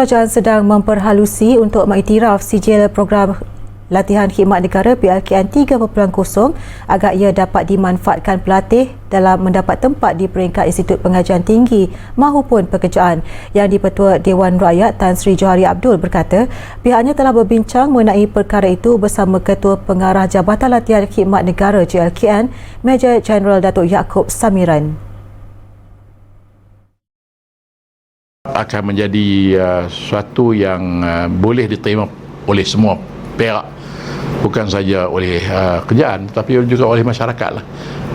Kerajaan sedang memperhalusi untuk mengiktiraf sijil program latihan khidmat negara PLKN 3.0 agar ia dapat dimanfaatkan pelatih dalam mendapat tempat di peringkat Institut Pengajian Tinggi mahupun pekerjaan. Yang di-Pertua Dewan Rakyat Tan Sri Johari Abdul berkata, pihaknya telah berbincang mengenai perkara itu bersama Ketua Pengarah Jabatan Latihan Khidmat Negara JLKN, Major General Datuk Yaakob Samiran. Akan menjadi uh, suatu yang uh, boleh diterima oleh semua pihak bukan saja oleh uh, kerajaan tapi juga oleh masyarakat lah.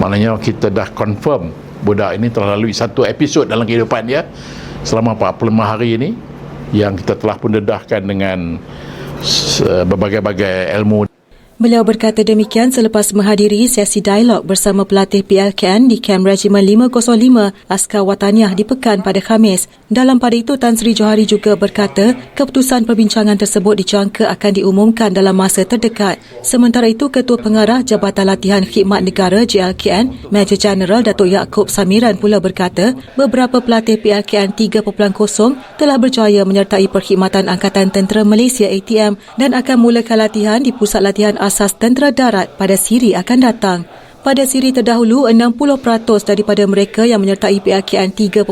Maknanya kita dah confirm budak ini telah lalui satu episod dalam kehidupan dia selama 45 hari ini yang kita telah pun dedahkan dengan uh, berbagai-bagai ilmu Beliau berkata demikian selepas menghadiri sesi dialog bersama pelatih PLKN di Kem Regimen 505 Askar Wataniah di Pekan pada Khamis. Dalam pada itu, Tan Sri Johari juga berkata keputusan perbincangan tersebut dijangka akan diumumkan dalam masa terdekat. Sementara itu, Ketua Pengarah Jabatan Latihan Khidmat Negara JLKN, Major General Datuk Yaakob Samiran pula berkata beberapa pelatih PLKN 3.0 telah berjaya menyertai perkhidmatan Angkatan Tentera Malaysia ATM dan akan mulakan latihan di Pusat Latihan asas tentera darat pada siri akan datang. Pada siri terdahulu, 60% daripada mereka yang menyertai PRKN 3.0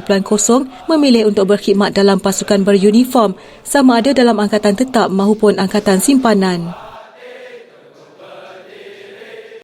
memilih untuk berkhidmat dalam pasukan beruniform sama ada dalam angkatan tetap maupun angkatan simpanan.